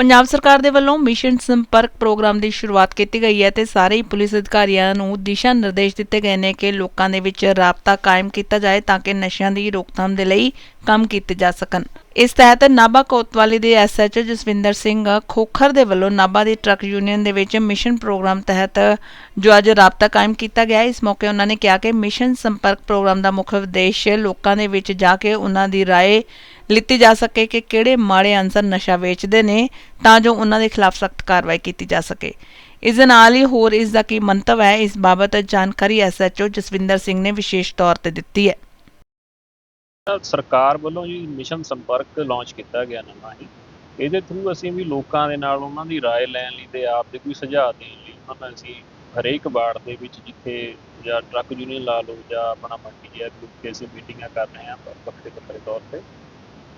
ਪੰਜਾਬ ਸਰਕਾਰ ਦੇ ਵੱਲੋਂ ਮਿਸ਼ਨ ਸੰਪਰਕ ਪ੍ਰੋਗਰਾਮ ਦੀ ਸ਼ੁਰੂਆਤ ਕੀਤੀ ਗਈ ਹੈ ਤੇ ਸਾਰੇ ਹੀ ਪੁਲਿਸ ਅਧਿਕਾਰੀਆਂ ਨੂੰ ਦਿਸ਼ਾ ਨਿਰਦੇਸ਼ ਦਿੱਤੇ ਗਏ ਨੇ ਕਿ ਲੋਕਾਂ ਦੇ ਵਿੱਚ ਰਾਬਤਾ ਕਾਇਮ ਕੀਤਾ ਜਾਏ ਤਾਂ ਕਿ ਨਸ਼ਿਆਂ ਦੀ ਰੋਕਥਾਮ ਦੇ ਲਈ ਕੰਮ ਕੀਤੇ ਜਾ ਸਕਣ ਇਸ ਤਹਿਤ ਨਾਭਾ ਕੋਤਵਾਲੀ ਦੇ ਐਸਐਚਓ ਜਸਵਿੰਦਰ ਸਿੰਘ ਖੋਖਰ ਦੇ ਵੱਲੋਂ ਨਾਭਾ ਦੀ ਟਰੱਕ ਯੂਨੀਅਨ ਦੇ ਵਿੱਚ ਮਿਸ਼ਨ ਪ੍ਰੋਗਰਾਮ ਤਹਿਤ ਜੋ ਅੱਜ ਰਾਬਤਾ ਕਾਇਮ ਕੀਤਾ ਗਿਆ ਇਸ ਮੌਕੇ ਉਹਨਾਂ ਨੇ ਕਿਹਾ ਕਿ ਮਿਸ਼ਨ ਸੰਪਰਕ ਪ੍ਰੋਗਰਾਮ ਦਾ ਮੁੱਖ ਉਦੇਸ਼ ਲੋਕਾਂ ਦੇ ਵਿੱਚ ਜਾ ਕੇ ਉਹਨਾਂ ਦੀ رائے ਲਿੱਤੀ ਜਾ ਸਕੇ ਕਿ ਕਿਹੜੇ ਮਾੜੇ ਅਨਸਰ ਨਸ਼ਾ ਵੇਚਦੇ ਨੇ ਤਾਂ ਜੋ ਉਹਨਾਂ ਦੇ ਖਿਲਾਫ ਸਖਤ ਕਾਰਵਾਈ ਕੀਤੀ ਜਾ ਸਕੇ ਇਸ ਦੇ ਨਾਲ ਹੀ ਹੋਰ ਇਸ ਦਾ ਕੀ ਮੰਤਵ ਹੈ ਇਸ ਬਾਬਤ ਜਾਣਕਾਰੀ ਐਸਐਚਓ ਜਸਵਿੰਦਰ ਸਿੰਘ ਨੇ ਵਿਸ਼ੇਸ਼ ਤੌਰ ਤੇ ਦਿੱਤੀ ਹੈ ਸਰਕਾਰ ਵੱਲੋਂ ਜੀ ਮਿਸ਼ਨ ਸੰਪਰਕ ਲਾਂਚ ਕੀਤਾ ਗਿਆ ਨਵਾਂ ਹੀ ਇਹਦੇ ਥਰੂ ਅਸੀਂ ਵੀ ਲੋਕਾਂ ਦੇ ਨਾਲ ਉਹਨਾਂ ਦੀ رائے ਲੈਣ ਲਈ ਤੇ ਆਪ ਦੇ ਕੋਈ ਸੁਝਾਅ ਦੇਣ ਲਈ ਉਹਨਾਂ ਨੂੰ ਅਸੀਂ ਹਰੇਕ ਵਾਰਡ ਦੇ ਵਿੱਚ ਜਿੱਥੇ ਜਾਂ ਟਰੱਕ ਯੂਨੀਅਨ ਲਾ ਲਓ ਜਾਂ ਆਪਣਾ ਮੰਡੀ ਜਾਂ ਜਿੱਥੇ ਅਸੀਂ ਮੀਟਿੰਗਾਂ ਕਰ ਰਹੇ ਹਾਂ ਵੱਖਰੇ ਵੱਖਰੇ ਤੌਰ ਤੇ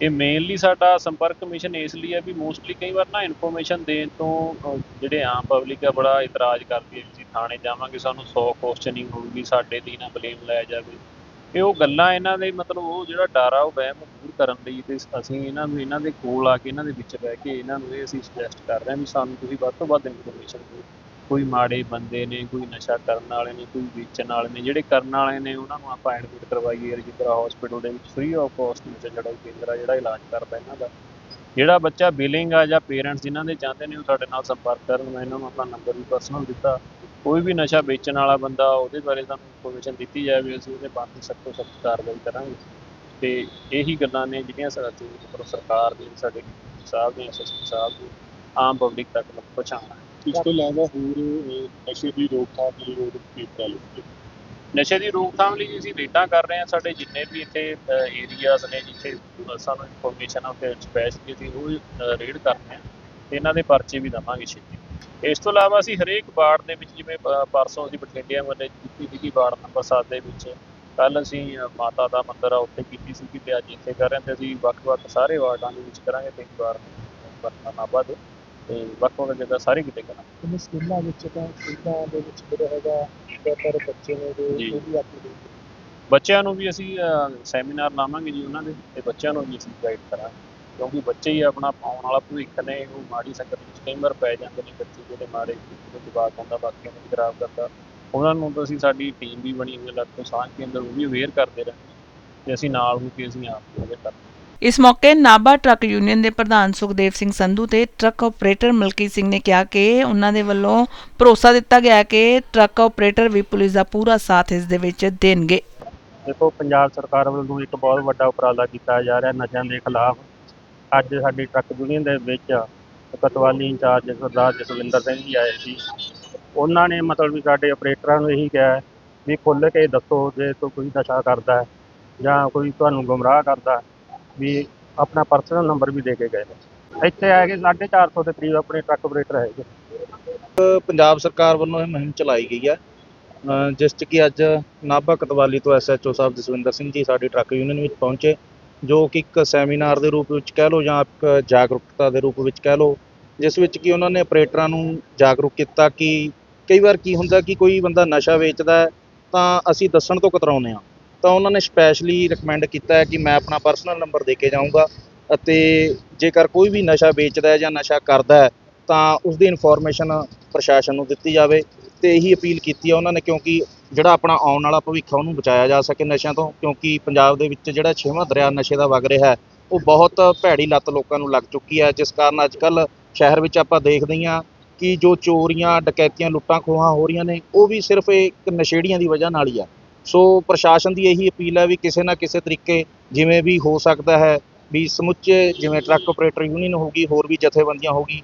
ਇਹ ਮੇਨਲੀ ਸਾਡਾ ਸੰਪਰਕ ਮਿਸ਼ਨ ਇਸ ਲਈ ਹੈ ਵੀ ਮੋਸਟਲੀ ਕਈ ਵਾਰ ਨਾ ਇਨਫੋਰਮੇਸ਼ਨ ਦੇਣ ਤੋਂ ਜਿਹੜੇ ਆਮ ਪਬਲਿਕ ਆ ਬੜਾ ਇਤਰਾਜ਼ ਕਰਦੀ ਹੈ ਵੀ ਅਸੀਂ ਥਾਣੇ ਜਾਵਾਂਗੇ, ਸਾਨੂੰ 100 ਕੁਐਸਚਨਿੰਗ ਹੋਊਗੀ, ਸਾਡੇ ਤੇ ਨਾ ਬਲੇਮ ਲਾਇਆ ਜਾਵੇ। ਇਹ ਉਹ ਗੱਲਾਂ ਇਹਨਾਂ ਦੇ ਮਤਲਬ ਉਹ ਜਿਹੜਾ ਡਰ ਆ, ਉਹ ਵਹਿਮ ਦੂਰ ਕਰਨ ਲਈ ਤੇ ਅਸੀਂ ਇਹਨਾਂ ਨੂੰ, ਇਹਨਾਂ ਦੇ ਕੋਲ ਆ ਕੇ, ਇਹਨਾਂ ਦੇ ਵਿੱਚ ਬਹਿ ਕੇ ਇਹਨਾਂ ਨੂੰ ਇਹ ਅਸੀਂ ਸੁਜੈਸਟ ਕਰ ਰਹੇ ਹਾਂ ਵੀ ਸਾਨੂੰ ਤੁਸੀਂ ਵੱਧ ਤੋਂ ਵੱਧ ਇਨਫੋਰਮੇਸ਼ਨ ਦਿਓ। ਕੋਈ ਮਾੜੇ ਬੰਦੇ ਨੇ, ਕੋਈ ਨਸ਼ਾ ਕਰਨ ਵਾਲੇ ਨੇ, ਕੋਈ ਵੇਚਣ ਵਾਲੇ ਨੇ, ਜਿਹੜੇ ਕਰਨ ਵਾਲੇ ਨੇ, ਉਹਨਾਂ ਨੂੰ ਆਪਾਂ ਐਡਮਿਟ ਕਰਵਾਈਏ ਰਜਿੰਦਰਾ ਹਸਪੀਟਲ ਦੇ ਵਿੱਚ ਫ੍ਰੀ ਆਫ ਕਾਸਟ ਵਿੱਚ ਜਿਹੜਾ ਕੇਂਦਰ ਆ, ਜਿਹੜਾ ਇਲਾਜ ਕਰਦਾ ਇਹਨਾਂ ਦਾ। ਜਿਹੜਾ ਬੱਚਾ ਬਿਲਿੰਗ ਆ ਜਾਂ ਪੇਰੈਂਟਸ ਜਿਨ੍ਹਾਂ ਦੇ ਚਾਹੁੰਦੇ ਨੇ ਉਹ ਸਾਡੇ ਨਾਲ ਸੰਪਰਕ ਕਰਨ, ਮੈਂ ਇਹਨਾਂ ਨੂੰ ਆਪਣਾ ਨੰਬਰ ਵੀ ਪਰਸਨਲ ਦਿੱਤਾ। ਕੋਈ ਵੀ ਨਸ਼ਾ ਵੇਚਣ ਵਾਲਾ ਬੰਦਾ, ਉਹਦੇ ਬਾਰੇ ਸਾਨੂੰ ਇਨਫੋਰਮੇਸ਼ਨ ਦਿੱਤੀ ਜਾਵੇ, ਅਸੀਂ ਉਹਦੇ ਬਾਰੇ ਸਖਤ ਤੋਂ ਸਖਤ ਕਾਰਵਾਈ ਕਰਾਂਗੇ। ਤੇ ਇਹੀ ਗੱਲਾਂ ਨੇ ਜਿਹੜੀਆਂ ਸਾਡੇ ਮਤਲਬ ਸਰਕਾਰ ਦੇ, ਸਾਡੇ ਡੀਸੀ ਸਾਹਿਬ ਦੇ ਐਸਐਸਪੀ ਸਾਹਿਬ ਦੇ, ਆਮ ਪਬਲਿਕ ਤੱਕ ਪਹੁੰਚਾਉਣਾ ਇਸ ਤੋਂ ਇਲਾਵਾ ਹੋਰ ਅਹ, ਨਸ਼ੇ ਦੀ ਰੋਕਥਾਮ ਲਈ ਹੋਰ ਕੀ ਉਪਰਾਲੇ ਨਸ਼ੇ ਦੀ ਰੋਕਥਾਮ ਲਈ ਅਸੀਂ ਰੇਡਾਂ ਕਰ ਰਹੇ ਹਾਂ ਸਾਡੇ ਜਿੰਨੇ ਵੀ ਇੱਥੇ ਏਰੀਆਜ਼ ਨੇ ਜਿੱਥੇ ਅ, ਸਾਨੂੰ ਇਨਫੋਰਮੇਸ਼ਨ ਆ ਉੱਥੇ ਸਪੈਸ਼ਲੀ ਅਸੀਂ ਉਹ ਰੇਡ ਕਰਦੇ ਹਾਂ ਤੇ ਇਹਨਾਂ ਦੇ ਪਰਚੇ ਵੀ ਦਵਾਂਗੇ ਛੇਤੀ। ਇਸ ਤੋਂ ਇਲਾਵਾ ਅਸੀਂ ਹਰੇਕ ਵਾਰਡ ਦੇ ਵਿੱਚ ਜਿਵੇਂ ਅ, ਪਰਸੋਂ ਅਸੀਂ ਬਠਿੰਡੇ ਵੱਲੇ ਕੀਤੀ ਸੀਗੀ ਵਾਰਡ ਨੰਬਰ 7 ਦੇ ਵਿੱਚ ਕੱਲ ਅਸੀਂ ਅ, ਮਾਤਾ ਦਾ ਮੰਦਿਰ ਆ ਉੱਥੇ ਕੀਤੀ ਸੀਗੀ ਤੇ ਅੱਜ ਇੱਥੇ ਕਰ ਰਹੇ ਹਾਂ ਤੇ ਅਸੀਂ ਵੱਖ-ਵੱਖ ਸਾਰੇ ਵਾਰਡਾਂ ਦੇ ਵਿੱਚ ਕਰਾਂਗੇ ਤਿੰਨ ਵਾਰ ਵਰਨਾ ਨਾਭਾ ਤੇ ਵੱਖ-ਵੱਖ ਜਗ੍ਹਾ ਸਾਰੇ ਕਿਤੇ ਕਰਾਂਗੇ। ਇਹਨੇ ਸਕੂਲਾਂ ਵਿੱਚ ਤਾਂ ਸਕੂਲਾਂ ਦੇ ਵਿੱਚ ਜਿਹੜਾ ਹੈਗਾ ਜ਼ਿਆਦਾਤਰ ਬੱਚੇ ਨੇ ਜੋ ਜੀ। ਉਹ ਵੀ ਆਪਣੇ ਬੱਚਿਆਂ ਨੂੰ ਵੀ ਅਸੀਂ ਸੈਮੀਨਾਰ ਲਾਵਾਂਗੇ ਜੀ ਉਹਨਾਂ ਦੇ ਤੇ ਬੱਚਿਆਂ ਨੂੰ ਵੀ ਅਸੀਂ ਗਾਈਡ ਕਰਾਂਗੇ। ਕਿਉਂਕਿ ਬੱਚੇ ਹੀ ਆਪਣਾ ਆਉਣ ਵਾਲਾ ਭਵਿੱਖ ਨੇ ਉਹ ਮਾੜੀ ਸੰਗਤ ਵਿੱਚ ਕਈ ਵਾਰ ਪੈ ਜਾਂਦੇ ਨੇ ਬੱਚੇ ਜਿਹੜੇ ਮਾੜੇ ਜਿਹੜੇ ਜਵਾਕ ਹੁੰਦਾ ਬਾਕੀਆਂ ਨੂੰ ਵੀ ਖਰਾਬ ਕਰਦਾ। ਉਹਨਾਂ ਨੂੰ ਤਾਂ ਅਸੀਂ ਸਾਡੀ ਟੀਮ ਵੀ ਬਣੀ ਹੋਈ ਹੈ ਲੱਗ ਤੋਂ ਸਾਂਝ ਕੇਂਦਰ ਉਹ ਵੀ ਅਵੇਅਰ ਕਰਦੇ ਰਹਿੰਦੇ ਤੇ ਅਸੀਂ ਨਾਲ ਹੋ ਕੇ ਅਸੀਂ ਆਪ ਵੀ ਅਵੇਅਰ ਕਰਦੇ ਇਸ ਮੌਕੇ ਨਾਭਾ ਟਰੱਕ ਯੂਨੀਅਨ ਦੇ ਪ੍ਰਧਾਨ ਸੁਖਦੇਵ ਸਿੰਘ ਸੰਧੂ ਤੇ ਟਰੱਕ ਆਪਰੇਟਰ ਮਲਕੀ ਸਿੰਘ ਨੇ ਕਿਹਾ ਕਿ ਉਹਨਾਂ ਦੇ ਵੱਲੋਂ ਭਰੋਸਾ ਦਿੱਤਾ ਗਿਆ ਕਿ ਟਰੱਕ ਆਪਰੇਟਰ ਵੀ ਪੁਲਿਸ ਦਾ ਪੂਰਾ ਸਾਥ ਇਸ ਦੇ ਵਿੱਚ ਦੇਣਗੇ। ਦੇਖੋ, ਪੰਜਾਬ ਸਰਕਾਰ ਵੱਲੋਂ ਇੱਕ ਬਹੁਤ ਵੱਡਾ ਉਪਰਾਲਾ ਕੀਤਾ ਜਾ ਰਿਹਾ ਨਸ਼ਿਆਂ ਦੇ ਖਿਲਾਫ। ਅੱਜ ਸਾਡੀ ਟਰੱਕ ਯੂਨੀਅਨ ਦੇ ਵਿੱਚ ਕਤਵਾਲੀ ਇੰਚਾਰਜ ਸਰਦਾਰ ਜਸਵਿੰਦਰ ਸਿੰਘ ਜੀ ਆਏ ਸੀ। ਉਹਨਾਂ ਨੇ ਮਤਲਬ ਵੀ ਸਾਡੇ ਆਪਰੇਟਰਾਂ ਨੂੰ ਇਹੀ ਕਿਹਾ ਵੀ ਖੁੱਲ੍ਹ ਕੇ ਦੱਸੋ ਜੇ ਕੋਈ ਨਸ਼ਾ ਕਰਦਾ ਹੈ ਜਾਂ ਕੋਈ ਤੁਹਾਨੂੰ ਗੁੰਮਰਾਹ ਕਰਦਾ ਵੀ ਆਪਣਾ ਪਰਸਨਲ ਨੰਬਰ ਵੀ ਦੇ ਕੇ ਗਏ ਨੇ। ਇੱਥੇ ਆ ਕੇ 450 ਦੇ ਕਰੀਬ ਆਪਣੇ ਟਰੱਕ ਆਪਰੇਟਰ ਹੈਗੇ ਪੰਜਾਬ ਸਰਕਾਰ ਵੱਲੋਂ ਇਹ ਮੁਹਿੰਮ ਚਲਾਈ ਗਈ ਹੈ। ਜਿਸ 'ਚ ਕਿ ਅੱਜ ਨਾਭਾ ਕਤਵਾਲੀ ਤੋਂ ਐਸਐਚਓ ਸਾਹਿਬ ਜਸਵਿੰਦਰ ਸਿੰਘ ਜੀ ਸਾਡੇ ਟਰੱਕ ਯੂਨੀਅਨ ਵਿੱਚ ਪਹੁੰਚੇ, ਜੋ ਕਿ ਇੱਕ ਸੈਮੀਨਾਰ ਦੇ ਰੂਪ ਵਿੱਚ ਕਹਿ ਲਓ ਜਾਂ ਇੱਕ ਜਾਗਰੂਕਤਾ ਦੇ ਰੂਪ ਵਿੱਚ ਕਹਿ ਲਓ, ਜਿਸ ਵਿੱਚ ਕਿ ਉਹਨਾਂ ਨੇ ਆਪਰੇਟਰਾਂ ਨੂੰ ਜਾਗਰੂਕ ਕੀਤਾ ਕਿ ਕਈ ਵਾਰ ਕੀ ਹੁੰਦਾ ਕਿ ਕੋਈ ਬੰਦਾ ਨਸ਼ਾ ਵੇਚਦਾ ਤਾਂ ਅਸੀਂ ਦੱਸਣ ਤੋਂ ਕਤਰਾਉਂਦੇ ਹਾਂ। ਤਾਂ ਉਹਨਾਂ ਨੇ ਸਪੈਸ਼ਲੀ ਰეკਮੈਂਡ ਕੀਤਾ ਹੈ ਕਿ ਮੈਂ ਆਪਣਾ ਪਰਸਨਲ ਨੰਬਰ ਦੇ ਕੇ ਜਾਊਂਗਾ ਅਤੇ ਜੇਕਰ ਕੋਈ ਵੀ ਨਸ਼ਾ ਵੇਚਦਾ ਹੈ ਜਾਂ ਨਸ਼ਾ ਕਰਦਾ ਹੈ, ਤਾਂ ਉਸ ਦੀ ਇਨਫੋਰਮੇਸ਼ਨ ਪ੍ਰਸ਼ਾਸਨ ਨੂੰ ਦਿੱਤੀ ਜਾਵੇ ਤੇ ਇਹੀ ਅਪੀਲ ਕੀਤੀ ਹੈ ਉਹਨਾਂ ਨੇ ਕਿਉਂਕਿ ਜਿਹੜਾ ਆਪਣਾ ਆਉਣ ਵਾਲਾ ਭਵਿੱਖ ਉਹਨੂੰ ਬਚਾਇਆ ਜਾ ਸਕੇ ਨਸ਼ਿਆਂ ਤੋਂ, ਕਿਉਂਕਿ ਪੰਜਾਬ ਦੇ ਵਿੱਚ ਜਿਹੜਾ ਛੇਵਾਂ ਦਰਿਆ ਨਸ਼ੇ ਦਾ ਵਗ ਰਿਹਾ ਹੈ, ਉਹ ਬਹੁਤ ਭੈੜੀ ਲੱਤ ਲੋਕਾਂ ਨੂੰ ਲੱਗ ਚੁੱਕੀ ਹੈ, ਜਿਸ ਕਾਰਨ ਅੱਜ ਕੱਲ ਸ਼ਹਿਰ ਵਿੱਚ ਆਪਾਂ ਦੇਖਦੇ ਹਾਂ ਕਿ ਜੋ ਚੋਰੀਆਂ, ਡਕੈਤੀਆਂ ਲੁੱਟਾਂ ਖੋਹਾਂ ਹੋ ਰਹੀਆਂ ਨੇ, ਉਹ ਵੀ ਸਿਰਫ ਇੱਕ ਨਸ਼ੇੜੀਆਂ ਦੀ ਵਜ੍ਹਾ ਨਾਲ ਹੀ ਆ। ਸੋ ਪ੍ਰਸ਼ਾਸਨ ਦੀ ਇਹੀ ਅਪੀਲ ਹੈ ਵੀ ਕਿਸੇ ਨਾ ਕਿਸੇ ਤਰੀਕੇ ਜਿਵੇਂ ਵੀ ਹੋ ਸਕਦਾ ਹੈ ਵੀ ਸਮੁੱਚੇ ਜਿਵੇਂ ਟਰੱਕ ਆਪਰੇਟਰ ਯੂਨੀਅਨ ਹੋਗੀ ਹੋਰ ਵੀ ਜਥੇਬੰਦੀਆਂ ਹੋਗੀ